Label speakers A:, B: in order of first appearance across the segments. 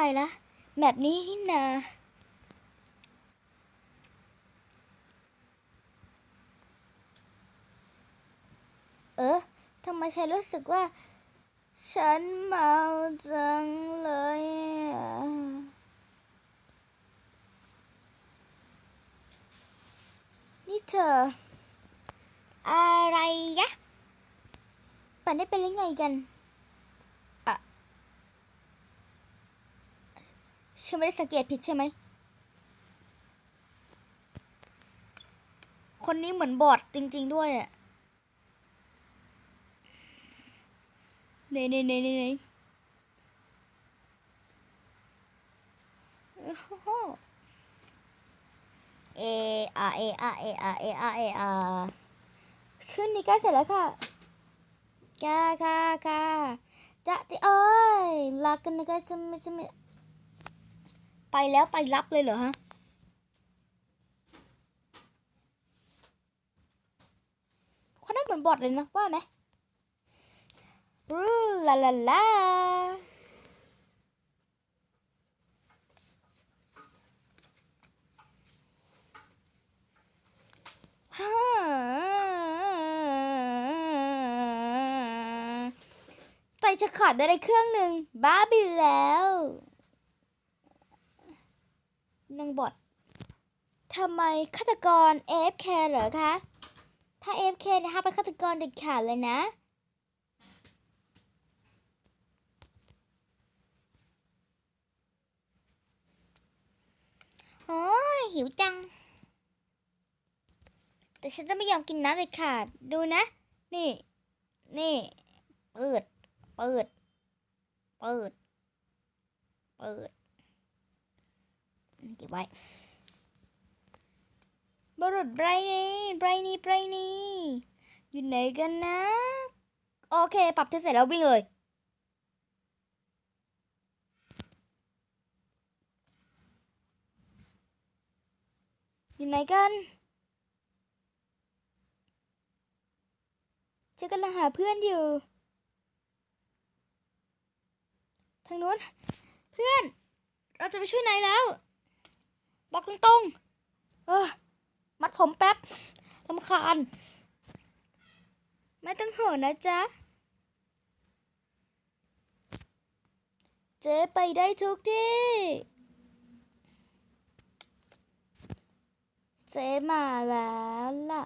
A: ายละ แบบนี้นี่นาเออทำไมฉันรู้สึกว่า ฉันเมาจังเลยนี่เธอ อะไรยะ ปั่นได้เป็นยังไงกันอะ ฉันไม่ได้สังเกตผิดใช่ไหม คนนี้เหมือนบอดจริง ๆ ด้วยอะเน่เน่เน่เน่เน่โอ้โหเออาเออาเออาเออาเออาขึ้นนี่ก็เสร็จแล้วค่ะค่ะค่ะค่ะจะจะเอ้ยรักกันนะก็จะไม่จะไม่ ไปแล้วไปรับเลยเหรอฮะคนนั้นเหมือนบอดเลยนะว่าไหมรูลาลาลาฮ่าใจจะขาดได้ในเครื่องหนึ่งบ้าไปแล้ว นางบอดทำไมฆาตกร AFK เหรอคะ ถ้า AFK นะคะเป็นฆาตกรเด็ดขาดเลยนะ โอ้ยหิวจัง แต่ฉันจะไม่ยอมกินน้ำเด็ดขาด ดูนะ นี่ นี่ เปิด เปิด เปิด เปิด เก็บไว้บรุษไบรนี่ไบรนี่ไบรนี่อยู่ไหนกันนะ โอเค ปรับเสร็จแล้ววิ่งเลย อยู่ไหนกันจะกำลังหาเพื่อนอยู่ ทางนู้น เพื่อน เราจะไปช่วยนายแล้ว บอกตรงๆ เออ มัดผมแป๊บลำคาญ ไม่ต้องห่วงนะจ๊ะ เจ๊ไปได้ทุกที่ เจ๊มาแล้วล่ะ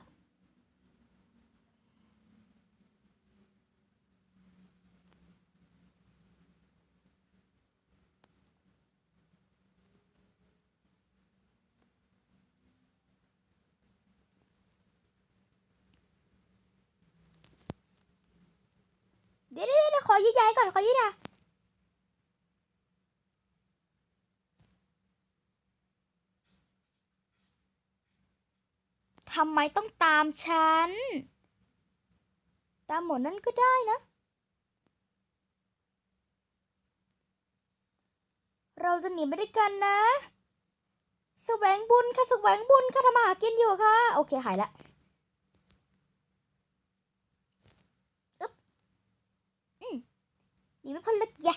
A: เดี๋ยวเดี๋ยวเดี๋ยวข อยืดย้ายก่อนขอยืดอะทำไมต้องตามฉัน ตามหมดนั่นก็ได้นะ เราจะหนีไปด้วยกันนะแสวงบุญค่ะแสวงบุญค่ะทำมาหากินอยู่ค่ะ โอเค หายละ หนีไม่พ้นลึกยะ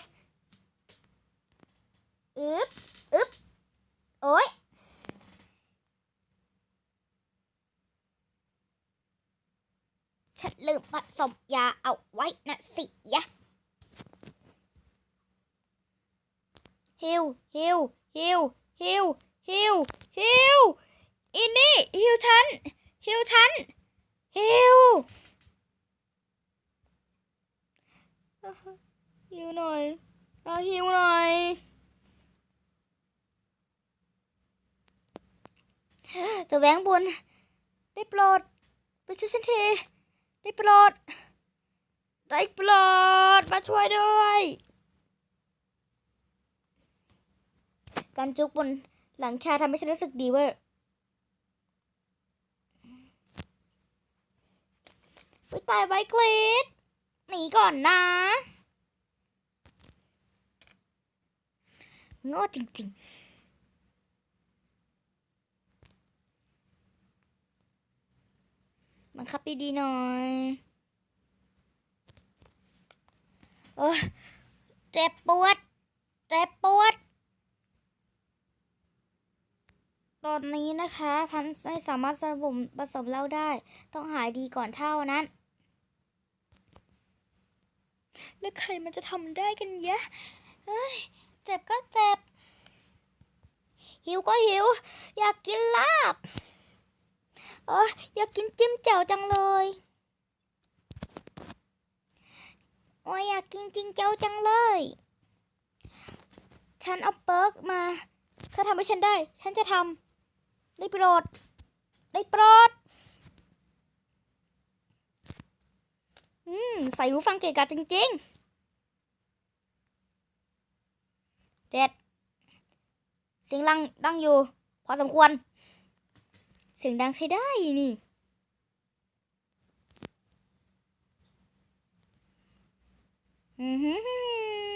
A: อึ๊บอึ๊บโอ้ยฉันลืมผสมยาเอาไว้นะสิยะฮิวฮิวฮิวฮิวฮิวฮิวอินนี่ฮิวฉันฮิวฉันฮิว หิวหน่อยเอาหิวหน่อยแสวงบุญได้โปรดไปช่วยฉันทีได้โปรดได้โปรดมาช่วยด้วยการจุกบนหลังคาทำให้ฉันรู้สึกดีเว้ยไปตายไว้กรีดหนีก่อนนะ โง่จริงๆ บังคับไปดีหน่อยโอ้เจ็บปวด เจ็บปวด ตอนนี้นะคะ พันไม่สามารถสรุปผสมเหล้าได้ ต้องหายดีก่อนเท่านั้น แล้วใครมันจะทำได้กันยะเฮ้ย เจ็บก็เจ็บ หิวก็หิว อยากกินลาบเอออยากกินจิ้มแจ่วจังเลย โอ้ยอยากกินจิ้มแจ่วจังเลย ฉันเอาเปิร์กมา ถ้าทำให้ฉันได้ ฉันจะทำได้โปรด ได้โปรด อืม ใส่หูฟังเกะกะจริง ๆ เจ็ดเสียงดังดังอยู่ พอสมควร เสียงดังใช้ได้นี่อือหือ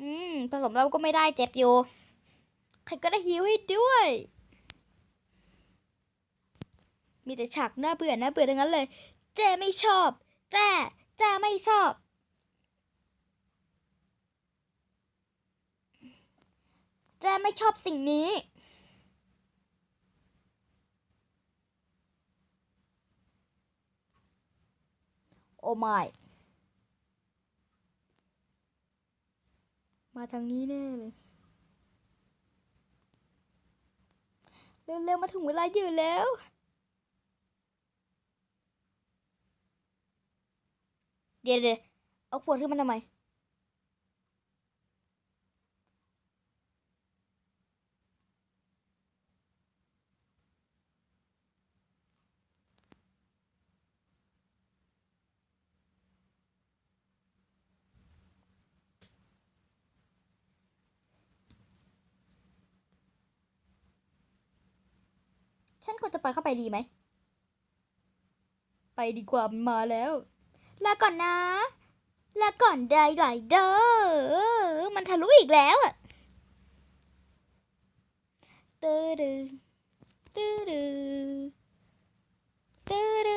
A: อืม ผสมแล้วก็ไม่ได้เจ็บอยู่ ใครก็ได้ฮิวให้ด้วย มีแต่ฉากน่าเบื่อน่าเบื่อทั้งนั้นเลย เจไม่ชอบ แจ้แจ้ไม่ชอบ แจ้ไม่ชอบสิ่งนี้โอ้ไม่ มาทางนี้แน่เลยเร็วๆมาถึงเวลายืนแล้ว เดี๋ยวเดี๋ยวเอาขวดขึ้นมาทำไม ฉันควรจะปล่อยเข้าไปดีไหม ไปดีกว่ามันมาแล้ว ลาก่อนนะ ลาก่อนไดไรเดอร์มันทะลุอีกแล้วอะตื้อดื้อตื้อดื้อตื้อ